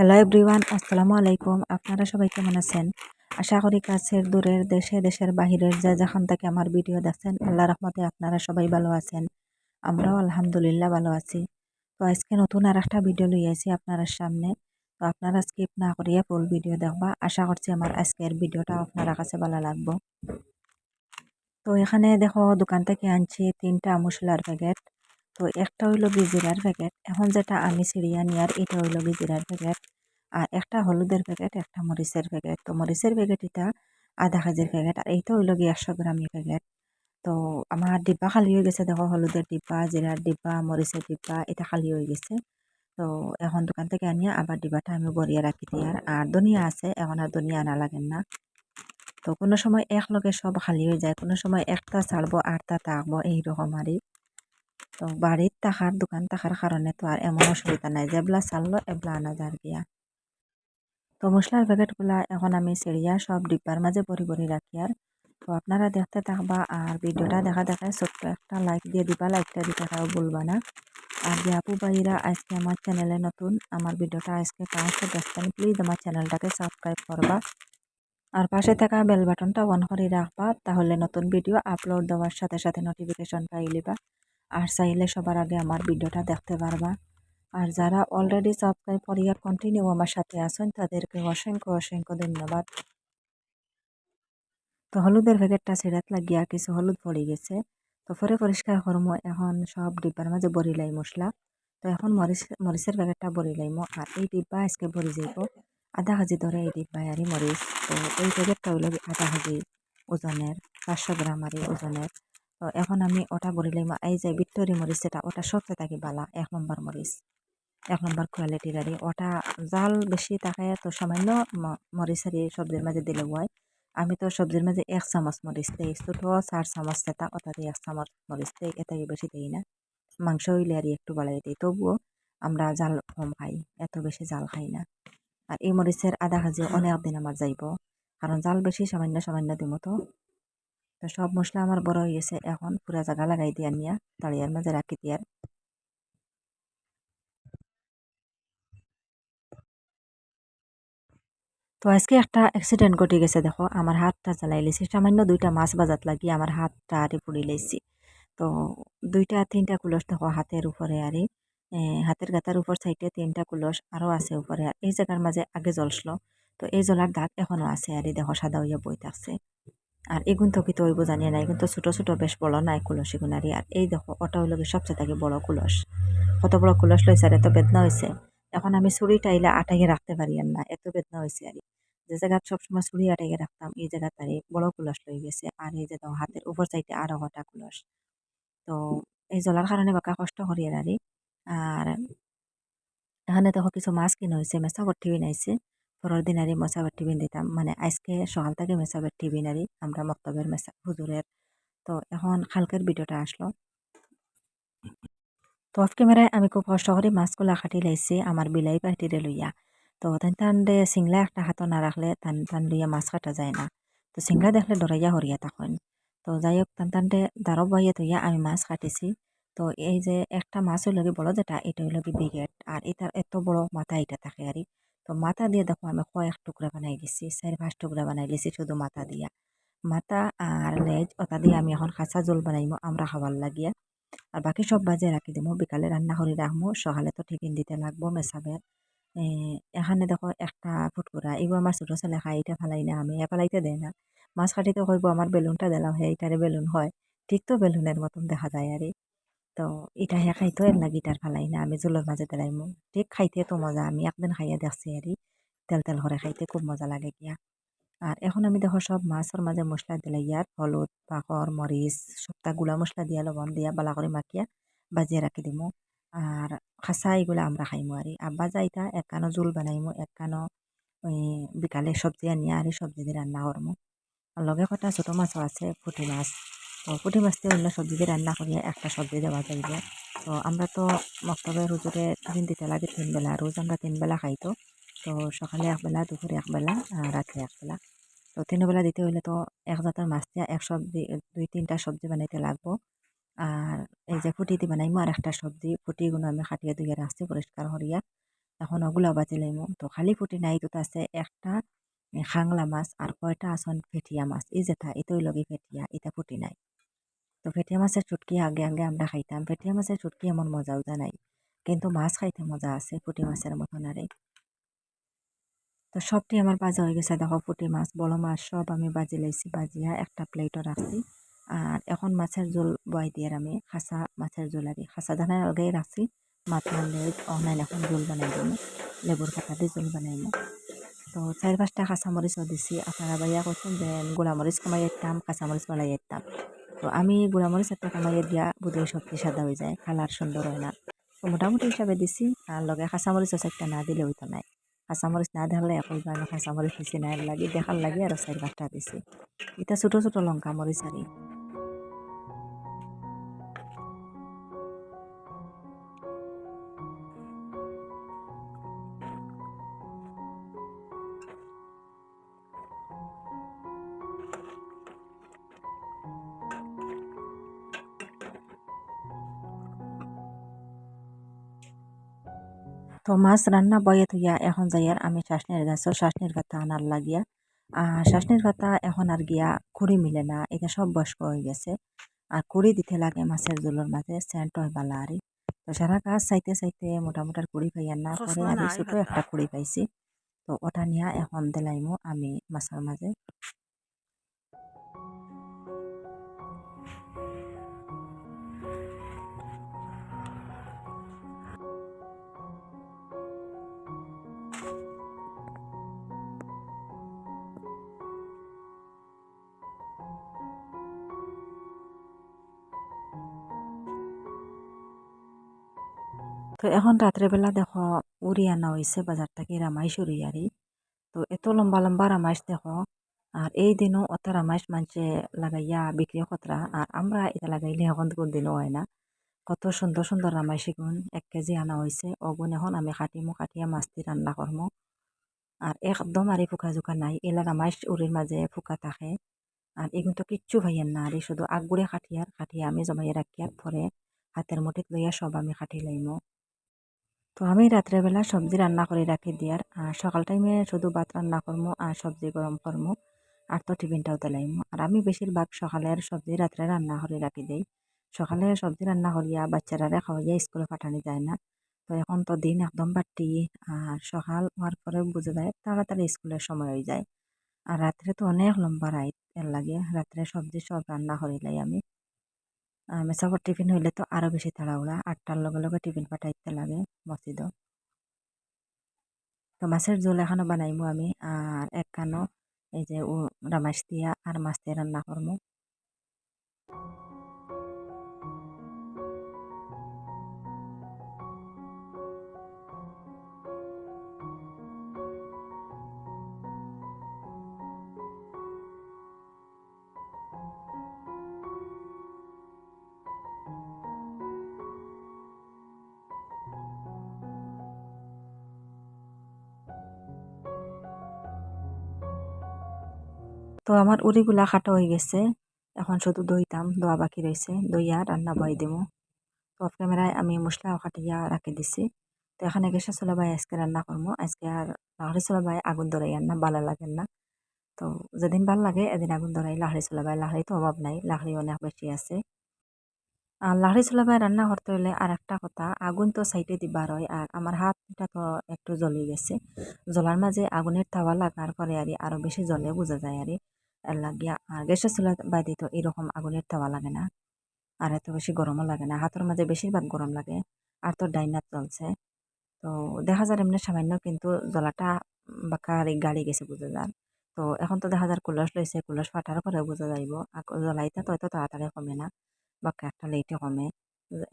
Hello everyone আসসালামু আলাইকুম। আপনারা সবাই কেমন আছেন? আশা করি কাছের, দূরের, দেশে, দেশের বাহিরের যা যেখান থেকে আমার ভিডিও দেখছেন, আল্লাহ রহমতে আপনারা সবাই ভালো আছেন। আমরাও আলহামদুলিল্লাহ ভালো আছি। তো আজকে নতুন আর একটা ভিডিও লই আছি আপনার সামনে। তো আপনারা স্কিপ না করিয়া ফুল ভিডিও দেখবা। আশা করছি আমার আজকের ভিডিওটা আপনারা কাছে ভালো লাগবো। তো এখানে দেখো, দোকান থেকে আনছি তিনটা মশলার প্যাকেট তো একটা হইল গিজিরার প্যাকেট এখন যেটা আমি সিরিয়া নিয়ার এটা হইল গিজিরার প্যাকেট আর একটা হলুদের প্যাকেট একটা মরিচের প্যাকেট তো মরিচের প্যাকেট এটা আধা কেজির প্যাকেট আর এইটা হইল গিয়ে একশো গ্রামের প্যাকেট তো আমার ডিব্বা খালি হয়ে গেছে, দেখো হলুদের ডিব্বা, জিরার ডিব্বা, মরিচের ডিব্বা, এটা খালি হয়ে গেছে। তো এখন দোকান থেকে আনিয়া আবার ডিব্বাটা আমি বরিয়ে রাখি দিই আর আর ধনিয়া আছে, এখন আর ধনিয়া আনা লাগেন না। তো কোনো সময় একলগে সব খালি হয়ে যায়, কোনো সময় একটা ছাড়বো, আটটা থাকব, এইরকম আরই। তো বাড়ির থাকার, দোকান থাকার কারণে তো আর এমন অসুবিধা নাই। যেবলা চাললো, এবলা আনা যার গিয়া। তো মশলার প্যাকেটগুলা এখন আমি সেরিয়া সব ডিব্বার মাঝে ভরি ভরি রাখি আর তো আপনারা দেখতে থাকবা আর ভিডিওটা দেখা দেখায় ছোট্ট একটা লাইক দিয়ে দিবা লাইকটা দিতে তাও ভুলবা না। আর যে আপু ভাইরা আজকে আমার চ্যানেলে নতুন, আমার ভিডিওটা আজকে ফার্স্টে দেখছেন প্লিজ আমার চ্যানেলটাকে সাবস্ক্রাইব করবা। আর পাশে থাকা বেল বাটনটা অন করে রাখবা, তাহলে নতুন ভিডিও আপলোড দেওয়ার সাথে সাথে নোটিফিকেশন পাইলিবা আর চাইলে সবার আগে আমার ভিডিওটা দেখতে পারবা। আর যারা অলরেডি সাবস্ক্রাইব করিয়া কন্টিনিউ আমার সাথে আছেন, তাদেরকে অসংখ্য অসংখ্য ধন্যবাদ। তো হলুদের প্যাকেটটা সেরাত লাগিয়া কিছু হলুদ পড়ে গেছে। তো পরে পরিষ্কার করম, এখন সব ডিব্বার মাঝে বরি লাই মশলা। তো এখন মরিচ, মরিচের প্যাকেটটা বরি লাইম, আর এই ডিব্বা আজকে বরি যাইব। আধা কেজি ধরে এই ডিব্বায় আর মরিচ। তো এই প্যাকেটটা হইল আধা কেজি ওজনের, পাঁচশো গ্রাম আর ওজনের। এখন আমি ওটা বরি লাইম, এই যে ভিক্টোরি মরিচ যেটা, ওটা সবচেয়ে থাকি বালা, এক নম্বর মরিচ। এক নম্বর কোয়ালিটির আর ওটা জাল বেশি থাকে তো সামান্য মরিচ আর সবজির মাঝে দিলে হয়। আমি তো সবজির মাঝে এক চামচ মরিচ দিই, ছোটো চার চামচ তেতা ওটা দিয়ে এক চামচ মরিচ দিই এটাকে বেশি দিই না। মাংস হইলে আর একটু বাড়াই দিই, তবুও আমরা জাল কম খাই, এত বেশি জাল খাই না। আর এই মরিচের আধা কেজি অনেক দিন আমার যাইব, কারণ জাল বেশি সামান্য সামান্য দিব তো সব মশলা আমার বড় হয়ে গেছে। এখন পুরা জায়গা লাগাই দিয়ে নিয়া তাড়িয়ার মাঝে রাখি দিয়ার তো আজকে একটা অ্যাক্সিডেন্ট ঘটে গেছে, দেখো। আমার হাতটা জ্বালাই লেছি। সামান্য দুইটা মাছ বাজাত লাগি আমার হাতটা আরে পুড়ি লেছি। তো দুইটা, তিনটা কুলস দেখো হাতের উপরে আরে হাতের গাতার উপর সাইডে তিনটা কুলস আরও আছে উপরে। আর এই জায়গার মাঝে আগে জলসলো তো এই জলার দাগ এখনও আছে আর, দেখো সাদা হইয়া বই থাকছে আর এগুন তো কি তো ওইব জানিয়ে নাই তো ছোটো ছোটো বেশ বড়, নাই কুলস এগুন আর এই দেখো ওটা হইল সবচেয়ে থাকে বড় কুলস। কত বড় কুলস লইছে আর এত বেদনা হয়েছে এখন আমি ছুরি টাইলে আটাইকে রাখতে পারি না, এত বেদনা হয়েছে আর। যে জায়গায় সবসময় ছুরি আটাইকে রাখতাম, এই জায়গা তারে বড় কুলস লই গেছে। আর এই যে দেখো, হাতের উপর সাইডে আরও গোটা কুলস। তো এই জলার কারণে বাকা কষ্ট করি আর আর। এখানে দেখো কিছু মাছ কিনে হয়েছে মেসা ভর্তি বিনাইছে পরের দিন আরই মেসা ভর্তি বিন দিতাম মানে আজকে সকাল থেকে ভর্তি বিনারি আমরা মক্তবের মেসা হুজুরের। তো এখন খালকের ভিডিওটা আসলো। তো অফ ক্যামেরায় আমি খুব কষ্ট করে মাছগুলা কাটি লাইছি আমার বিলাই পাটিরে লইয়া। তো তান তান সিংলা একটা হাতও না রাখলে তান তান লইয়া মাছ কাটা যায় না। তো সিংলা দেখলে ডরাইয়া হরিয়া তখন। তো যাই হোক তান তান দারব বাইয়ে থইয়া আমি মাছ কাটিছি। তো এই যে একটা মাছ হইল বড় যেটা এটা হইল বিগেট আর এটার এত বড় মাথা এটা থাকে আর তো মাথা দিয়ে দেখো আমি কয়েক টুকরা বানাই দিছি চার পাঁচ টুকরা বানাই দিছি শুধু মাথা দিয়া। মাথা আর লেজ ওটা দিয়ে আমি এখন খাঁচা জল বানাইমো আমরা খাবার লাগিয়া। আর বাকি সব বাজে রাখি দিব বিকালে রান্না করে রাখব সকালে তো টিফিন দিতে লাগবো মেসাবের। এখানে দেখো একটা ফুটকুরা এগুলো আমার ছোটো ছেলে খাই এটা ফালাই না আমি ফালাইতে দেয় না। মাছ কাটিতে কইব আমার বেলুনটা দিলাম হে এটারে বেলুন হয় ঠিক তো বেলুনের মতন দেখা যায় আর। তো এটা হে খাইতো এর না গিটার ফালাই না, আমি জলের মাঝে দিলাইমু ঠিক খাইতে তো মজা, আমি একদিন খাইয়া দেখছি আর তেল তেল করে খাইতে খুব মজা লাগে গিয়া আর এখন আমি দেখো সব মাছের মাঝে মশলা দিলাই ইয়ার হলুদ পাকর মরিচ সবটা গুলা মশলা দিয়া লবণ দিয়া বালা করে মাখিয়া বাজিয়ে রাখি দিমু। আর খাসা এগুলো আমরা খাইমু আর আব্বা যাইতা এক কানো জোল বানাইমু, এক কানো ওই বিকালে সবজি আনিয়া আর সবজি দিয়ে রান্না করমু লগে কটা ছোটো মাছও আছে পুঁটি মাছ। তো পুঁটি মাছ দিয়ে অন্য সবজি দিয়ে রান্না করিয়া একটা সবজি দেওয়া যাইবে। তো আমরা তো মক্তবের হুজুরে দিন দিতে লাগে তিন বেলা, রোজ আমরা তিন বেলা খাইতো তো। সকালে একবেলা দুপুরে একবেলা রাত্রে একবেলা তো তিনবেলা দিতে হইলে তো এক জাতের মাছ দিয়ে এক সবজি, দুই তিনটা সবজি বানাইতে লাগবো। আর এই যে ফুটি দিয়ে বানাইমো, আর একটা সবজি ফুটিগুলো আমি খাটিয়ে ধুয়ে রাখছি পরিষ্কার করিয়া। এখন ওগুলো বাজি লাইমু। তো খালি ফুটি নাই তো আছে। একটা খাংলা মাছ, আর কয়টা আসন ফেটিয়া মাছ। এই যেটা এতই লগে ফেটিয়া, এটা ফুটি নাই। তো ফেটিয়া মাছের চুটকি আগে আগে আমরা খাইতাম। ফেটিয়া মাছের চুটকি এমন মজা উজা নাই, কিন্তু মাছ খাইতে মজা আছে পুঁটি মাছের মতন আরে। তো সবটি আমার বাজা হয়ে গেছে। দেখো পুঁটি মাছ বড় মাছ, সব আমি বাজি লাইছি, বাজিয়া একটা প্লেটও রাখছি। আর এখন মাছের জোল বয় দিয়ে আমি খাসা মাছের জোল আর খাসা ধানের আলগাই রাখছি মাথার লেগ অনলাইন এখন ঝোল বানাই দিব, লেবুর পাতা দিয়ে ঝোল বানাইব তো চার পাঁচটা কাঁচামরিচও দিছি। আপনারা ভাইয়া করছেন যে গুঁড়ামরিচ কমাই যেতাম কাঁচামরিচ বাড়াই যেতাম তো আমি গুঁড়ামরিচ একটা কামাইয়ে দিয়া বোধহয় সবজি সাদা হয়ে যায় কালার সুন্দর হয় না। তো মোটামুটি হিসাবে দিছি আর লগে খাঁচামরিচ আছে একটা না দিলে হইতো নাই। কাঁচামরিচ না দেখলে একই আমি কাঁচামরিচ দিছি না লাগি দেখার লাগে আর চার পাঁচটা দিছি। এটা ছোটো ছোটো লঙ্কা মরিচ আরি তো মাছ রান্না বয়ে থইয়া এখন যাইয়ার আমি শাসনের গাছও শাসনের গাতা আনার লাগিয়া। আর শাসনের গাতা এখন আর গিয়া কুড়ি মিলে না এটা সব বয়স্ক হয়ে গেছে। আর কুড়ি দিতে লাগে মাছের জোলের মাঝে সেন্ট হয় বালা আরি। তো সারা গাছ চাইতে চাইতে মোটামুটি আর কুড়ি পাইয়ার না আর ছোটো একটা কুড়ি পাইছি। তো ওটা নিয়ে এখন দিলাইমু আমি মাছের মাঝে। তো এখন রাত্রেবেলা দেখো উড়ি আনা হয়েছে বাজার থেকে রামাইশ উড়িয়ারি। তো এত লম্বা লম্বা রামাইশ দেখো, আর এই দিনও অত রামাইশ মানছে লাগাইয়া বিক্রি কতরা আর আমরা এটা লাগাইলে এখন কোন দিনও হয় না। কত সুন্দর সুন্দর রামাইশ গুণ এক কেজি আনা হয়েছে অগুন এখন আমি কাটিমো, কাটিয়া মাছটি রান্না করমো। আর একদম আর ফুকা জোকা নাই, এলা রামাইশ উড়ির মাঝে ফুকা থাকে। আর এগুন তো কিচ্ছু ভাইয়ের না, আর শুধু আগগুড়ে কাটিয়ার, কাটিয়া আমি জমাইয়া রাখিয়ার, পরে হাতের মুঠিত লইয়া সব আমি কাটি লাইমো। তো আমি রাত্রেবেলা সবজি রান্না করে রাখি দিয়ার। আর সকাল টাইমে শুধু ভাত রান্না করব আর সবজি গরম করব আর তো টিফিনটাও তেলাইমো। আর আমি বেশিরভাগ সকালের সবজি রাত্রে রান্না করে রাখি দেই। সকালে সবজি রান্না করিয়া বাচ্চারা খাওয়াইয়া স্কুলে পাঠানো যায় না। তো এখন তো দিন একদম বাড়তি আর সকাল হওয়ার পরে বুঝে যায় তাড়াতাড়ি স্কুলের সময় হয়ে যায়। আর রাত্রে তো অনেক লম্বা রাইত এর লাগে। রাত্রে সবজি সব রান্না করিলাই আমি। মেসাবর টিফিন হইলে তো আরও বেশি তাড়াহুড়া। আটটার লগে লগে টিফিন পাঠাইতে লাগে মসজিদও তো মাছের জোল এখনও বানাইমু আমি, আর এক কানো এই যে রামাইশ দিয়া আর মাছ দিয়ে রান্না করব তো আমার উড়িগুলা খাটো হয়ে গেছে। এখন শুধু দইতাম দোয়া বাকি রয়েছে দইয়া রান্না বয় দেবো তো অফ ক্যামেরায় আমি মশলা কাটিয়া রাখি দিছি। তো এখানে গেছে চলাবাই আজকে রান্না করব আজকে আর লাহড়ি চলাবাই আগুন ধরাই না, ভালো লাগে না। তো যেদিন ভালো লাগে, এদিন আগুন ধরাই লাহড়ি চলাবাই লাহড়ি তো অভাব নাই লাহড়ি অনেক বেশি আছে। আর লাহড়ি চলে ভাই রান্না করতে হলে আর একটা কথা আগুন তো সাইডে দিবার হয় আর আমার হাতটা তো একটু জ্বলে গেছে। জ্বলার মাঝে আগুনের তাওয়া লাগার পরে আর আরও বেশি জ্বলে বোঝা যায় আর লাগিয়া আর গ্যাসের চুলা বাইরে তো এরকম আগুনের তাওয়া লাগে না। আর এত বেশি গরমও লাগে না হাতের মাঝে বেশিরভাগ গরম লাগে আর তো ডাইনার চলছে তো দেখা যায় এমনি সামান্য কিন্তু জ্বলাটা বাঁকা গাড়ি গেছে বোঝা যায় তো এখন তো দেখা যায় কুলস লইছে কুলস ফাটার পরে বোঝা যাইব। জ্বলাইতে তো এত তাড়াতাড়ি কমে না। বাক্কা একটা লেটে কমে।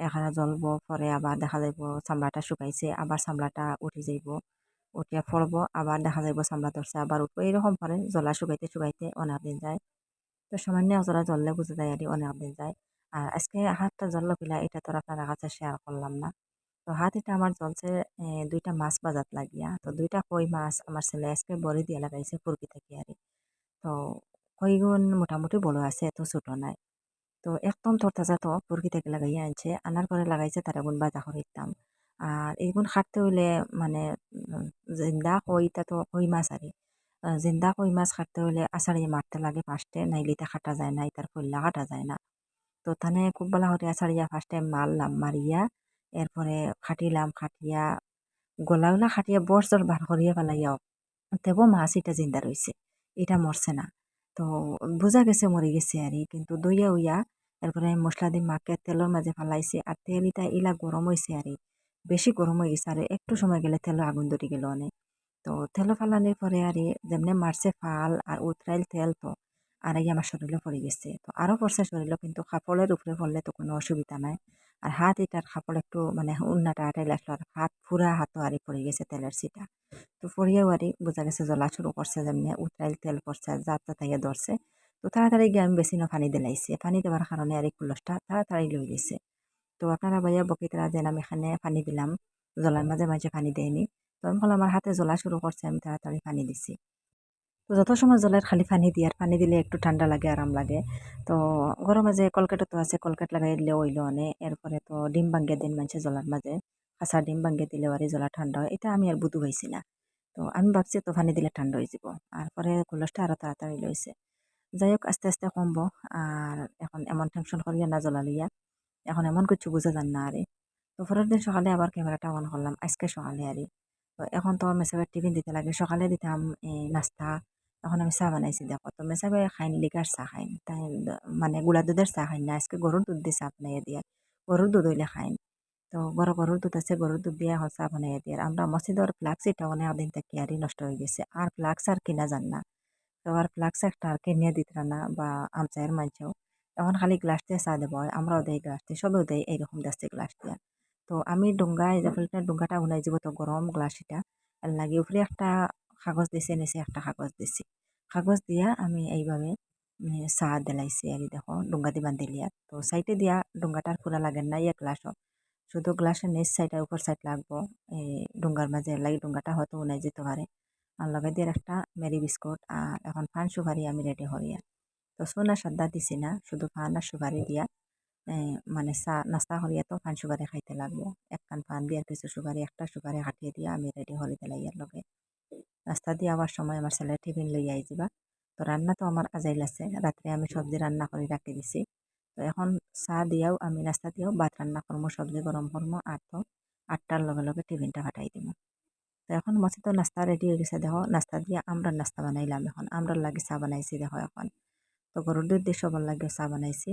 এখানে জ্বলব, পরে আবার দেখা যাইব চামড়াটা শুকাইছে, আবার চামড়াটা উঠে যাইব। উঠিয়া ফলব আবার দেখা যাইব চামড়া ধরছে, আবার উঠবো। এরকম পরে জ্বলা শুকাইতে শুকাইতে অনেক দিন যায়। তো সামান্য জ্বলা জ্বললে বুঝে যায় আর অনেক দিন যায়। আর আজকে হাতটা জ্বললো কিলা এটা তো আপনার কাছে শেয়ার করলাম না। তো হাত এটা আমার জ্বলছে দুইটা মাছ বাজাত লাগিয়া। তো দুইটা কই মাছ আমার ছেলে আজকে বড়ি দিয়ে লাগাইছে ফুরকি থেকে আর। তো কইগুণ মোটামুটি বড় আছে, এত ছোট নাই। তো একদম তরতাজা তো ফুরকি থেকে লাগাইয়া আনছে। আনার পরে লাগাইছে তারা গুণ বাজা করে দিতাম আর এইগুন খাটতে হইলে মানে জিন্দা কই তো কই মাছ আরে। জিন্দা কই মাছ খাটতে হইলে আষাঢ়িয়ে মারতে লাগে ফার্স্টে, নাইলে তা খাটা যায় না তার ফল্লা কাটা যায় না। তো থানে খুব ভালো করে আষাঢ়িয়া ফার্স্টে মারলাম, মারিয়া, এরপরে খাটিলাম, খাটিয়া গলা গলা খাটিয়া বরজর বার করিয়া পেলাইয়াও তেবো মাছ এটা জিন্দা রয়েছে এটা মরছে না। তো বোঝা গেছে মরে গেছে আর, কিন্তু দইয়া উইয়া এরপরে মশলা দিয়ে মাকে তেলের মাঝে ফালাইছে আর তেল ইটা ইলা গরম হয়েছে আর বেশি গরম হয়ে গেছে আর একটু সময় গেলে তেল আগুন ধরে গেল অনেক তো তেল ফালানোর পরে আর যেমনি মারছে ফাল আর উতরাইল তেল তো আর এই আমার শরীরে পড়ে গেছে। তো আরও পড়ছে শরীরে কিন্তু কাপড়ের উপরে পড়লে তো কোনো অসুবিধা নাই। আর হাত এটার কাপড় একটু মানে উন্নাটা আটাইলে লাগল আর হাত পুরা হাতও আরি পড়ে গেছে তেলের সিটা তো পড়িয়াও আরি বোঝা গেছে, জ্বলা শুরু করছে যেমনি উতরাইল তেল পড়ছে জাত তাইয়া ধরছে তো তাড়াতাড়ি গিয়ে আমি বেশি না পানি দিলাইছি। পানি দেওয়ার কারণে আর এই কুলসটা তাড়াতাড়ি লই গেছে। তো আপনারা ভাইয়া বকিতরা যেন আমি এখানে পানি দিলাম, জলার মাঝে মাঝে পানি দেয়নি। তো আমি আমার হাতে জ্বলা শুরু করছে, আমি তাড়াতাড়ি পানি দিছি। তো যত সময় জলের খালি পানি দিই, আর পানি দিলে একটু ঠান্ডা লাগে, আরাম লাগে। তো গরম মাঝে কলকেটও তো আছে কলকেট লাগাই দিলে ওইলো অনে এরপরে তো ডিম ভাঙ্গিয়ে দিন মানুষের জলার মাঝে। কাঁচা ডিম ভাঙ্গিয়ে দিলে আর জলা ঠান্ডা হয়। এটা আমি আর বুধু হয়েছি না। তো আমি ভাবছি, তো পানি দিলে ঠান্ডা হয়ে যাব। আর পরে কলসটা আরও তাড়াতাড়ি লইছে। যাই হোক আস্তে আস্তে কমবো আর এখন এমন টেনশন করিয়া না জ্বলা লইয়া এখন এমন কিছু বোঝা যান না আরে। তো পরের দিন সকালে আবার ক্যামেরাটা অন করলাম, আজকে সকালে আরে। তো এখন তো মেসাবের টিফিন দিতে লাগে, সকালে দিতাম এই নাস্তা। এখন আমি চাহ বানাইছি, দেখো। তো মেসাবে খাইন, লিকার চাহ খাইন। তাই মানে গুড়া দুধের চাহ খাইন। না আজকে গরুর দুধ দিয়ে চাহ বানাইয়া দিয়ে। গরুর দুধ হইলে খাইন। তো বড় গরুর দুধ আছে, গরুর দুধ দিয়ে এখন চাহ বানাইয়া দিয়ে। আমরা মসজিদর ফ্লাক্স এটা অনেক দিন থেকে আরই নষ্ট হয়ে গেছে। আর ফ্লাক্স আর কিনা যান না। তো আর ফ্লাক্স একটা আর কিনিয়ে দিত না বা আমচায়ের মাঝেও এখন খালি গ্লাস দিয়ে চা দেবো আমরাও দেয় গ্লাস দিয়ে সবেও দেয় এইরকম দেখছে গ্লাস দিয়া তো আমি ডুঙ্গায় ফিল্টার ডুঙ্গাটা উনাই যাব তো গরম গ্লাস এটা লাগি উপরে একটা কাগজ দিছে নিচে একটা কাগজ দিছি কাগজ দিয়া আমি এইভাবে চা দিলাইছি আর দেখো ডুঙ্গা দি আর তো সাইডে দিয়া ডুঙ্গাটার পুরা লাগে না ইয়ে গ্লাসও শুধু গ্লাসের নিচ সাইড উপর সাইড লাগবো এই ডুঙ্গার মাঝে লাগি ডুঙ্গাটা হয়তো উনাই যেতে পারে আর লগে দিয়ে একটা মেরি বিস্কুট আর এখন ফান সুপারি আমি রেডি আর তো সোনা সাদ্দা দিছি না, শুধু পান আর সুপারি দিয়া মানে চা, নাস্তা করিয়া তো পান সুপারি খাইতে লাগবো। এক কান পান দিয়ে কিছু সুপারি, একটা সুপারি কাটিয়ে দিয়া আমি রেডি দিলাই ইয়ার লগে। নাস্তা দিয়ে আবার সময় আমার ছেলে টিফিন লই আই যাবা তো রান্না তো আমার আজাইল আছে, রাত্রে আমি সবজি রান্না করে রাখি দিছি। তো এখন চা দিয়াও আমি নাস্তা দিয়াও ভাত রান্না করব সবজি গরম করব আর তো আটটার লগে লগে টিফিনটা ফাটাই দিব তো এখন মসি তো নাস্তা রেডি হয়ে গেছে। দেখো, নাস্তা দিয়ে আমরা নাস্তা বানাইলাম এখন। আমরা লাগে চা বানাইছি, দেখো এখন। তো গরুর দুধ দিয়ে সবার লাগে চা বানাইছি।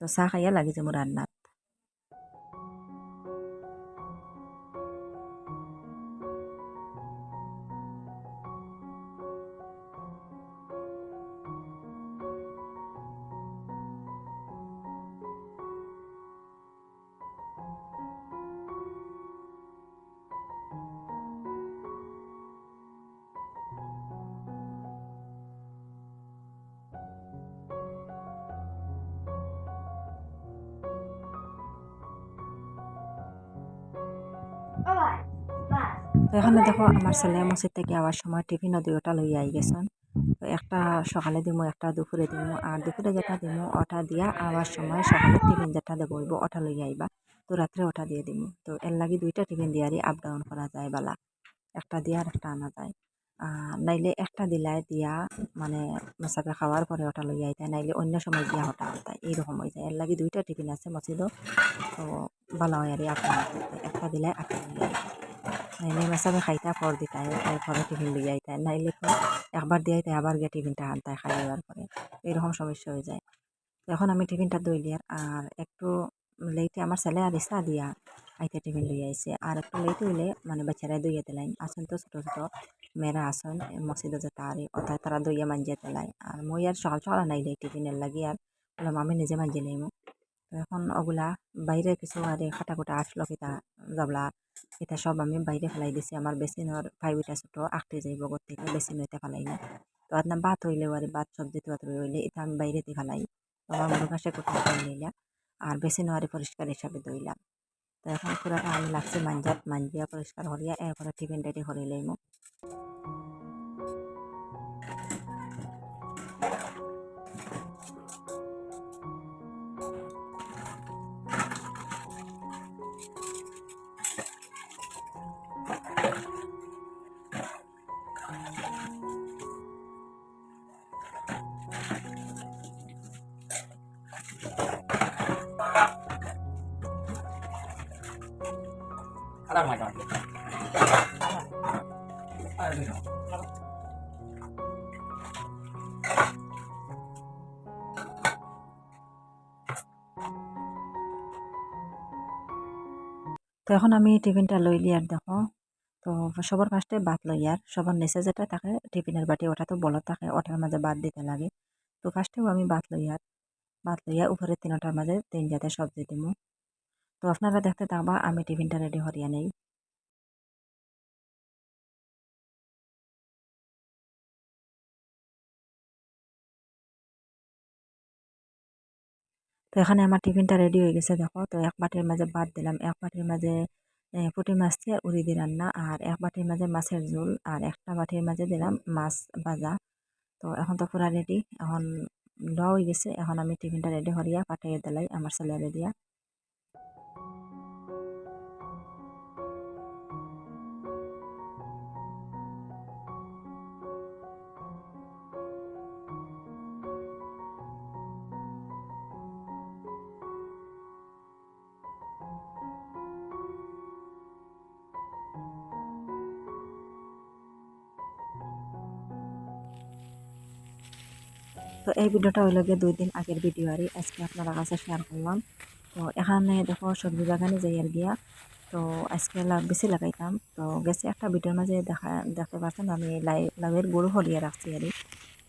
তো চাহ খাইয়া লাগি যে মোৰ তো এখানে দেখো, আমার ছেলে মসজিদ থেকে আবার সময় টিফিনও দুইটা লই আই গেছেন তো একটা সকালে দিমু, একটা দুপুরে দিমু, আর দুপুরে যেটা দিমু, ওটা দিয়া আওয়ার সময় সকালে টিফিন যেটা দেবো ওইব, ওটা লই আইবা। তো রাত্রে ওটা দিয়ে দিমু। তো এর লাগি দুইটা টিফিন দিয়ারই আপ ডাউন করা যায় বালা। একটা দিয়ে আর একটা আনা যায়। নাইলে একটা দিলাই দিয়া মানে মেসাবে খাওয়ার পরে ওটা লই আইতে নাইলে অন্য সময় দিয়া ওটা আনতাই, এইরকম হয়ে যায়। এর লাগি দুইটা টিফিন আছে মসজিদও তো ভালো হয় আর একটা দিলাই আটা লই নাইলে মেসাবে খাইতা পর দিতাই পরে টিফিন লই আইতাই, নাইলে একবার দিয়াইতে আবার গিয়ে টিফিনটা আনতাই খাই দেওয়ার পরে, এইরকম সমস্যা হয়ে যায়। এখন আমি টিফিনটা দই দিয়ার আর একটু লেটে আমার ছেলে আর ইসা দিয়া আইতে টিফিন লই আইছে, আর একটু লেট হইলে মানে বাচ্চারাই দইয়া দিলাইন, আসন তো ছোটো ছোটো। মেয়েরা আসন মসজিদে যে তারি অর্থাৎ তারা দইয়া মাঞ্জিয়া দিলাই আর মই আর সকাল সকাল নাইলে টিফিনের লাগি আর বললাম আমি নিজে মাঞ্জি লইমু তো এখন ওগুলা বাইরে কিছু আর খাটা খুটা আসলো কিতা যাবলা এটা সব আমি বাইরে ফেলাই দিছি আমার বেসিনের ফাইভিটা ছোটো আঁকতে যাইব থেকে বেসিন হইতে ফেলাই না তো আপনার ভাত হইলেও আর ভাত সবজি তো হইলে এটা আমি বাইরেতে ফেলাই আমার মনে কাছে কোথাও লইলা আর বেসিনও আর পরিষ্কার হিসাবে দইলাম তো এখন পুরাটা আমি লাগছে মাঞ্জাত মাঞ্জিয়া পরিষ্কার করিয়া এরপরে টিফিন রেডি করে লইমু তো এখন আমি টিফিনটা লই লিয়ার দেখো। তো সবার ফার্স্টে ভাত লই আর সবার নিচে যেটা থাকে টিফিনের বাটি ওটা তো বলত থাকে, ওটার মাঝে বাদ দিতে লাগে। তো ফার্স্টেও আমি ভাত লই আর, ভাত লইয়া উপরে তিনটার মাঝে তিন জাতের সবজি দিমু। তো আপনারা দেখতে থাকবা আমি টিফিনটা রেডি হরিয়া নেই। তো এখানে আমার টিফিনটা রেডি হয়ে গেছে, দেখো। তো এক বাটির মাঝে ভাত দিলাম, এক বাটির মাঝে পুটি মাছ দিয়ে উড়িদি রান্না, আর এক বাটির মাঝে মাছের ঝোল, আর একটা বাটির মাঝে দিলাম মাছ ভাজা। তো এখন তো পুরা রেডি এখন ল হয়ে গেছে, এখন আমি টিফিনটা রেডি হরিয়া পাঠাইয়ে দিলাই আমার ছেলেরে দিয়া। তো এই ভিডিওটা হইল গিয়ে দুই দিন আগের ভিডিও আর আজকে আপনারা কাছে শেয়ার করলাম। তো এখানে দেখো সবজি বাগানে যাই আর গিয়া। তো আজকে বেশি লাগাইতাম। তো গেছে একটা ভিডিওর মাঝে দেখা দেখতে পাচ্ছেন আমি লাই লাউয়ের গুঁড়ো হরিয়ে রাখছি আর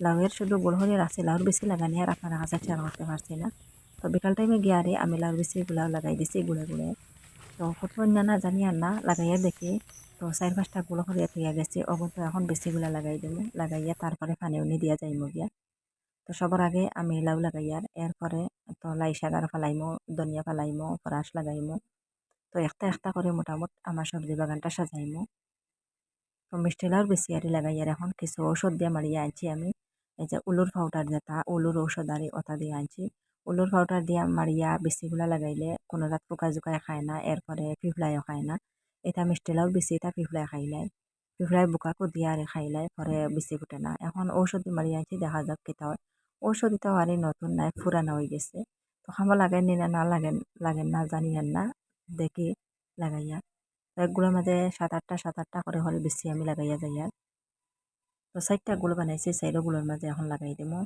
লাউয়ের শুধু গুঁড়ো হরিয়ে রাখছি, লাউর বেশি লাগানি আর আপনারা কাছে শেয়ার করতে পারছি না। তো বিকাল টাইমে গিয়ে আরে আমি লাউর বেশি গুলাও লাগাই দিছি গুঁড়ে গুঁড়ে। তো ফটো না জানি আর না, লাগাইয়া দেখি। তো চার পাঁচটা গুঁড়ো হরিয়া থইয়া গেছে। অগত এখন বেশিগুলা লাগাই দেবো। লাগাইয়া তারপরে পানি উনি দিয়া যাইমো গিয়া। তো সবার আগে আমি লাউ লাগাই আর এরপরে তো লাই শাক আর ফালাইমো, ধনিয়া ফালাইমো, ফরাস লাগাইমো। তো একটা একটা করে মোটামুট আমার সবজি বাগানটা সাজাইমো। তো মিষ্টি লাউর বেশি আরি লাগাই আর এখন কিছু ঔষধ দিয়ে মারিয়ে আনছি আমি। এই যে উলুর পাউডার যেটা, উলুর ঔষধ আরি ওটা দিয়ে আনছি। উলুর পাউডার দিয়া মারিয়া বেশিগুলা লাগাইলে কোনো রাত পোকা জোকায় খায় না, এরপরে পিঁপড়াইও খায় না। এটা মিষ্টি লাউর বেশি এটা পিঁপড়ায় খাইলাই পিঁপড়ায় বোকাকো দিয়ে আর খাইলাই পরে বেশি ফুটে না। এখন ঔষধ মারিয়ে আনছি, দেখা যাক হয়। ঔষধ তো আরে নতুন, নাই পুরানো হয়ে গেছে। তো খামো লাগেন নি, না না লাগেন লাগেন না, জানি না, দেখি লাগাইয়া। একগুলোর মাঝে সাত আটটা সাত আটটা করে হলে বেশি আমি লাগাইয়া যাই আর। তো চারটা গুলো বানাইছি সাইডগুলোর মাঝে এখন লাগাই দিমু।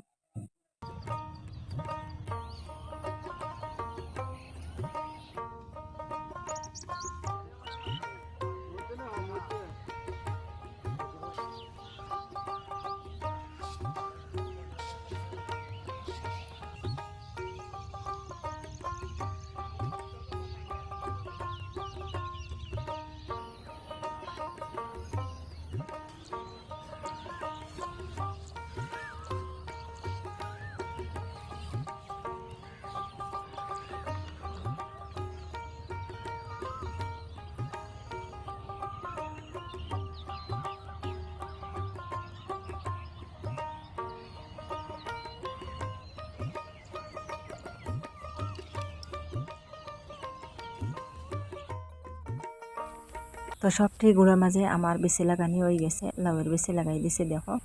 তো সবটি গুঁড়োর মাঝে আমার বেশি লাগানি হয়ে গেছে, লাউয়ের বেশি লাগাই দিছে, দেখো।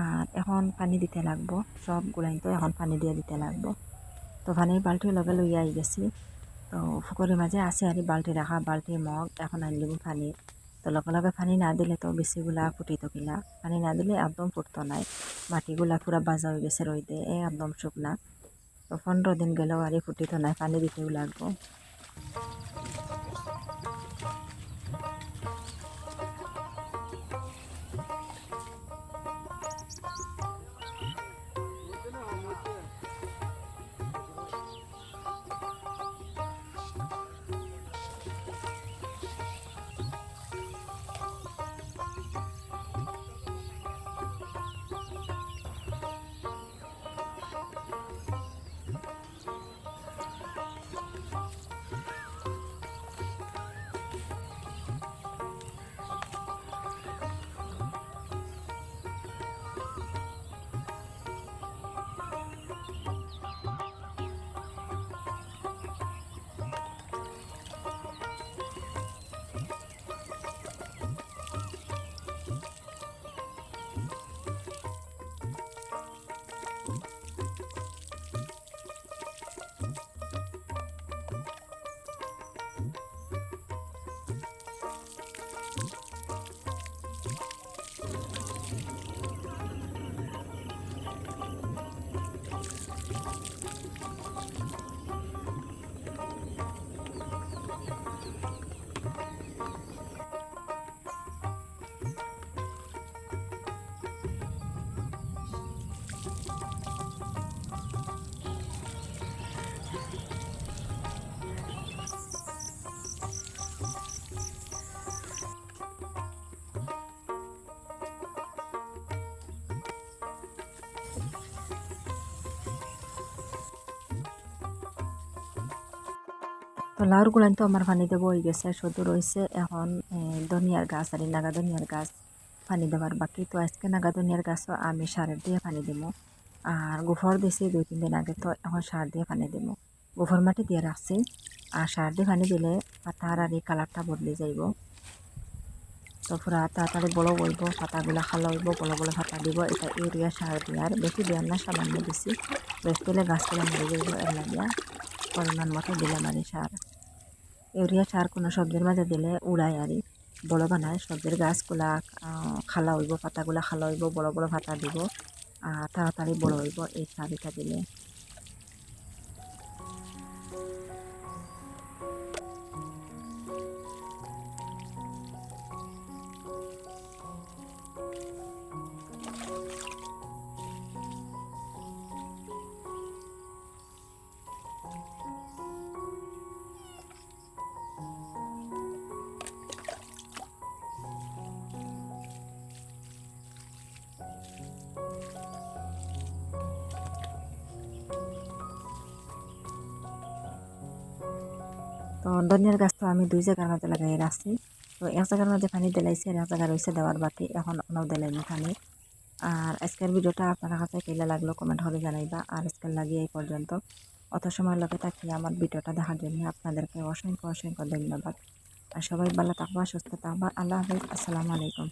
আর এখন পানি দিতে লাগবো, সব গুলাই তো এখন পানি দিয়ে দিতে লাগবো। তো পানির বাল্টি লগে লইয়া আই গেছি। তো ফুকরের মাঝে আছে আর বাল্টি রাখা বাল্টি মগ, এখন আনলিব পানির তো লগে লগে পানি না দিলে তো বেশিগুলা ফুটিত কিনা। পানি না দিলে একদম ফুটতো নাই। মাটিগুলা পুরা বাজা হয়ে গেছে রইতে, এ একদম শুকনা। তো পনেরো দিন গেলেও আর ফুটিত নাই, পানি দিতেও লাগবো। তো লাউর গুলান তো আমার পানিতে বই গেছে শুধু রয়েছে এখন ধনিয়ার গাছ আর নাগা ধনিয়ার গাছ পানি দেওয়ার বাকি তো আজকে নাগা ধনিয়ার গাছও আমি সারের দিয়ে পানি দেবো আর গোফর দিছি দুই তিন দিন আগে তো এখন সার দিয়ে পানি দেবো গোফর মাটি দিয়ে রাখছি আর সার দিয়ে পানি দিলে পাতার আর এই কালারটা বদলে যাইব তো পুরা তাড়াতাড়ি বড় হইব পাতাগুলা খালো হইব বড় বড় পাতা দিব এটা ইউরিয়া সার দিয়ার বেশি দেওয়ার না সামান্য দিছি বেশি দিলে গাছগুলো মরে যাইব এর লাগিয়া পরিমাণ মতো দিলাম আর এই সার। ইউরিয়া সার কোনো সবজির মাঝে দিলে উড়ায় আর বড় বানায়, সবজির গাছগুলা খালা হইব, পাতাগুলা খালা হইব, বড় বড় পাতা দিব আর তাড়াতাড়ি বড় হইব, এই সারিটা দিলে। তো ধনিয়ার গাছ তো আমি দুই জায়গার মাঝে লাগাই রাখছি তো এক জায়গার মাঝে পানি দিলাইছি আর এক জায়গা রয়েছে দেওয়ার বাকি এখন অনেক দিলাইনি পানি। আর আজকের ভিডিওটা আপনার কাছে কেলে লাগল কমেন্ট করে জানাইবা। আর আজকের লাগিয়ে এই পর্যন্ত। অত সময় লগে থাকি আমার ভিডিওটা দেখার জন্য আপনাদেরকে অসংখ্য অসংখ্য ধন্যবাদ। আর সবাই ভালো থাকবা, সুস্থ থাকবা। আল্লাহ হাফিজ। আসসালামু আলাইকুম।